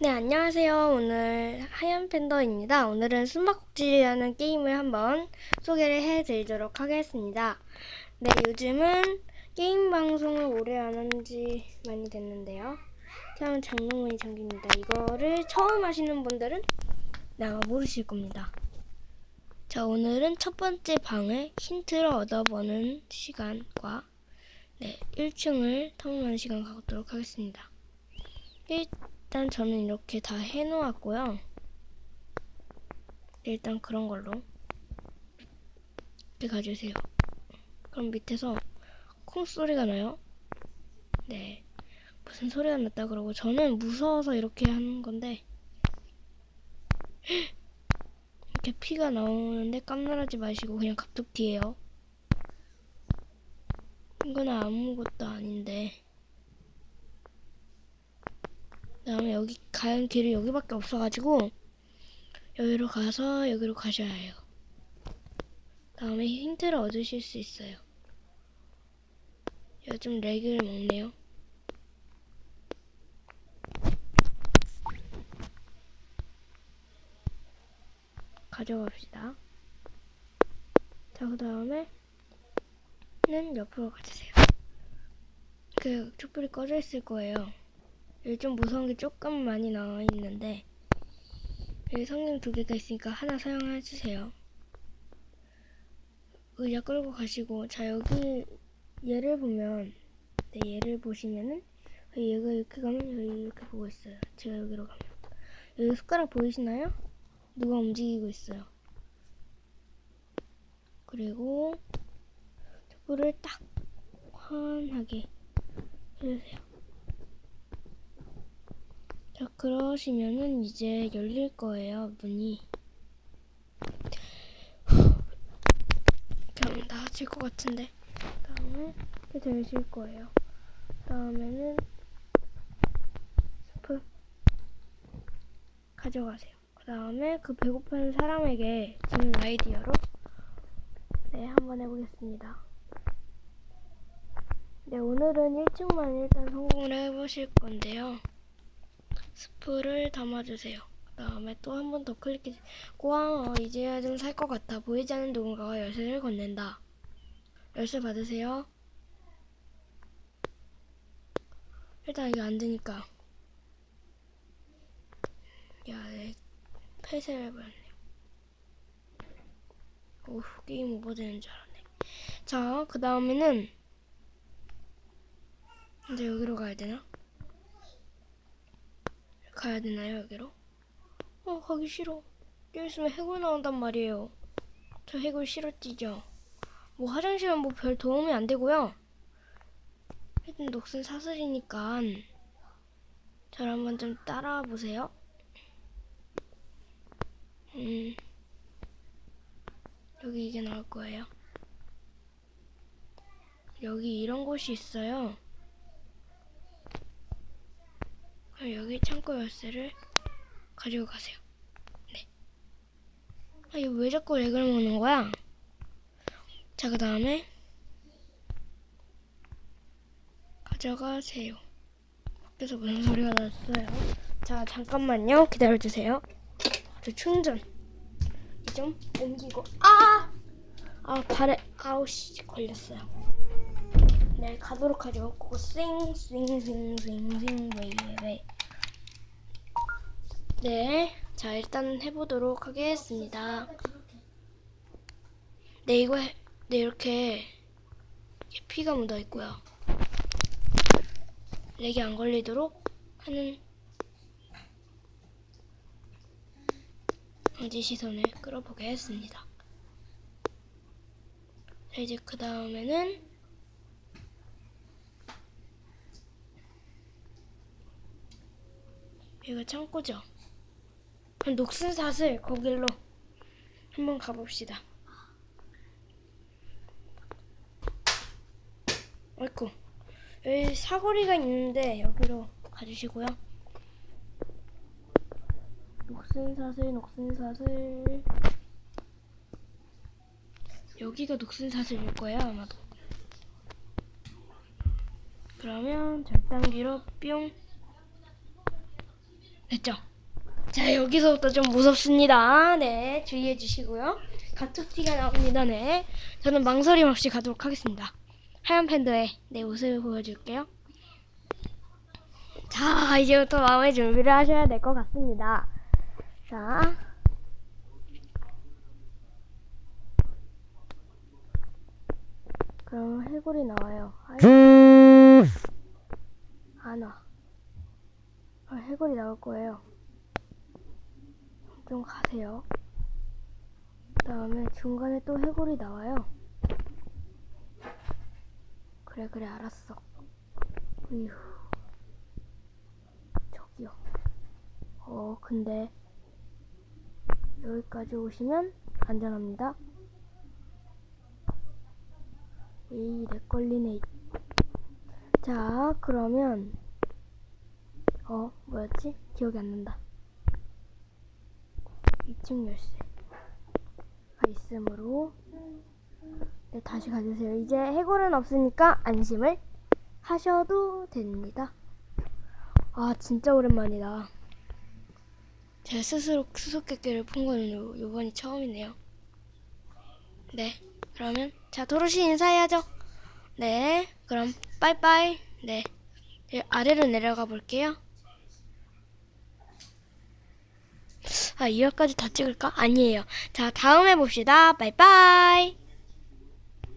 네, 안녕하세요. 오늘 하얀 팬더입니다. 오늘은 숨바꼭질이라는 게임을 한번 소개를 해드리도록 하겠습니다. 네, 요즘은 게임 방송을 오래 안 한 지 많이 됐는데요. 처음 장롱문이 잠깁니다. 이거를 처음 하시는 분들은 아마 모르실 겁니다. 자, 오늘은 첫 번째 방을 힌트를 얻어보는 시간과 네, 1층을 탐험하는 시간 가도록 하겠습니다. 일단 저는 이렇게 다 해놓았고요. 네, 일단 그런 걸로 이렇게 가주세요. 그럼 밑에서 콩 소리가 나요. 네, 무슨 소리가 났다 그러고 저는 무서워서 이렇게 하는 건데 이렇게 피가 나오는데 깜놀하지 마시고 그냥 갑툭튀해요. 이건 아무것도 아닌데. 그 다음에 여기 가는 길이 여기밖에 없어가지고 여기로 가서 여기로 가셔야 해요. 다음에 힌트를 얻으실 수 있어요. 요즘 렉을 먹네요. 가져갑시다. 자, 그 다음에 는 옆으로 가주세요. 그 촛불이 꺼져 있을 거예요. 여기 좀 무서운 게 조금 많이 나와 있는데 여기 성경 두 개가 있으니까 하나 사용해 주세요. 의자 끌고 가시고 자 여기 얘를 보면 네, 얘를 보시면은 얘가 이렇게 가면 여기 이렇게 보고 있어요. 제가 여기로 가면 여기 숟가락 보이시나요? 누가 움직이고 있어요. 그리고 촛불을 딱 환하게 해주세요. 자, 그러시면은 이제 열릴 거예요, 문이. 그럼 나아질 것 같은데. 다음에 이렇게 되실 거예요. 다음에는 스프 가져가세요. 그 다음에 그 배고픈 사람에게 주는 아이디어로 네, 한번 해보겠습니다. 네, 오늘은 1층만 일단 성공을 해보실 건데요. 스프를 담아주세요. 그 다음에 또 한 번 더 클릭해. 꽝, 어, 이제야 좀 살 것 같아. 보이지 않는 누군가가 열쇠를 건넨다. 열쇠 받으세요. 일단 이게 안 되니까. 야, 내 폐쇄를 해버렸네. 오우, 게임 오버되는 줄 알았네. 자, 그 다음에는 이제 여기로 가야 되나? 가야 되나요, 여기로? 어, 가기 싫어. 여기 있으면 해골 나온단 말이에요. 저 해골 싫었지죠? 뭐 화장실은 뭐 별 도움이 안 되고요. 하여튼 녹슨 사슬이니까 저를 한번 좀 따라와 보세요. 음, 여기 이게 나올 거예요. 여기 이런 곳이 있어요. 그럼 여기 창고 열쇠를 가지고 가세요. 네. 아, 이거 왜 자꾸 렉을 먹는 거야? 자, 그 다음에 가져가세요. 밖에서 무슨 소리가 났어요? 자, 잠깐만요. 기다려주세요. 저 충전. 이좀 옮기고. 아! 아, 발에, 아우, 씨, 걸렸어요. 네, 가도록 하죠. 웨이. 네, 자, 일단 해보도록 하겠습니다. 네, 이거, 해, 네, 이렇게, 이렇게 피가 묻어 있고요. 렉이 안 걸리도록 하는 방지 시선을 끌어보겠습니다. 자, 이제 그 다음에는 여기가 창고죠. 그럼 녹슨 사슬 거길로 한번 가봅시다. 아이고 여기 사거리가 있는데 여기로 가주시고요. 녹슨 사슬, 녹슨 사슬. 여기가 녹슨 사슬일 거예요 아마도. 그러면 절단기로 뿅. 됐죠? 자, 여기서부터 좀 무섭습니다. 네, 주의해 주시고요. 가툭티가 나옵니다. 네. 저는 망설임 없이 가도록 하겠습니다. 하얀 팬더의 내 모습을 보여줄게요. 자, 이제부터 마음의 준비를 하셔야 될 것 같습니다. 자. 그럼 해골이 나와요. 아이, 안 와. 아, 해골이 나올 거예요. 좀 가세요. 그 다음에 중간에 또 해골이 나와요. 그래 그래 알았어. 으휴. 저기요. 어 근데 여기까지 오시면 안전합니다. 에이 렉 걸리네. 자 그러면 어 뭐였지? 기억이 안 난다. 2층 열쇠가 있으므로 네, 다시 가주세요. 이제 해골은 없으니까 안심을 하셔도 됩니다. 아 진짜 오랜만이다. 제가 스스로 수수께끼를 푼 거는 요, 요번이 처음이네요. 네, 그러면 자 도로시 인사해야죠. 네, 그럼 빠이빠이. 네, 이제 아래로 내려가 볼게요. 아, 2화까지 더 찍을까? 아니에요. 자, 다음에 봅시다. 바이바이.